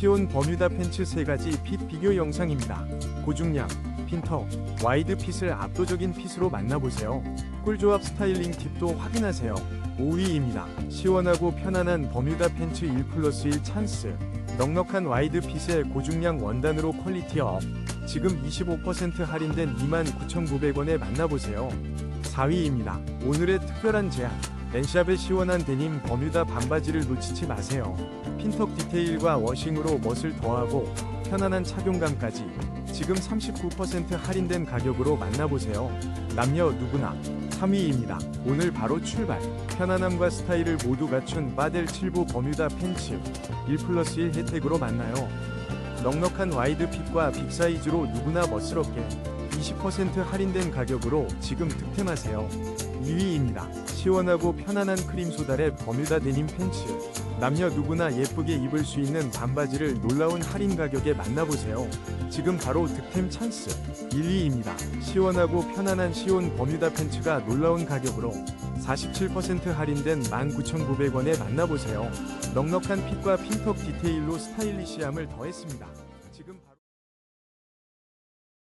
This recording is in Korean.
시온 버뮤다 팬츠 3가지 핏 비교 영상입니다. 고중량, 핀턱, 와이드 핏을 압도적인 핏으로 만나보세요. 꿀조합 스타일링 팁도 확인하세요. 5위입니다. 시원하고 편안한 버뮤다 팬츠 1 플러스 1 찬스. 넉넉한 와이드 핏의 고중량 원단으로 퀄리티 업. 지금 25% 할인된 29,900원에 만나보세요. 4위입니다. 오늘의 특별한 제안. 렌샵의 시원한 데님 버뮤다 반바지를 놓치지 마세요. 핀턱 디테일과 워싱으로 멋을 더하고 편안한 착용감까지 지금 39% 할인된 가격으로 만나보세요. 남녀 누구나 3위입니다. 오늘 바로 출발. 편안함과 스타일을 모두 갖춘 바델 7부 버뮤다 팬츠 1 플러스 1 혜택으로 만나요. 넉넉한 와이드 핏과 빅 사이즈로 누구나 멋스럽게 20% 할인된 가격으로 지금 득템하세요. 2위입니다. 시원하고 편안한 크림 소달의 버뮤다 데님 팬츠. 남녀 누구나 예쁘게 입을 수 있는 반바지를 놀라운 할인 가격에 만나보세요. 지금 바로 득템 찬스. 1위입니다. 시원하고 편안한 시온 버뮤다 팬츠가 놀라운 가격으로 47% 할인된 19,900원에 만나보세요. 넉넉한 핏과 핀턱 디테일로 스타일리시함을 더했습니다. 지금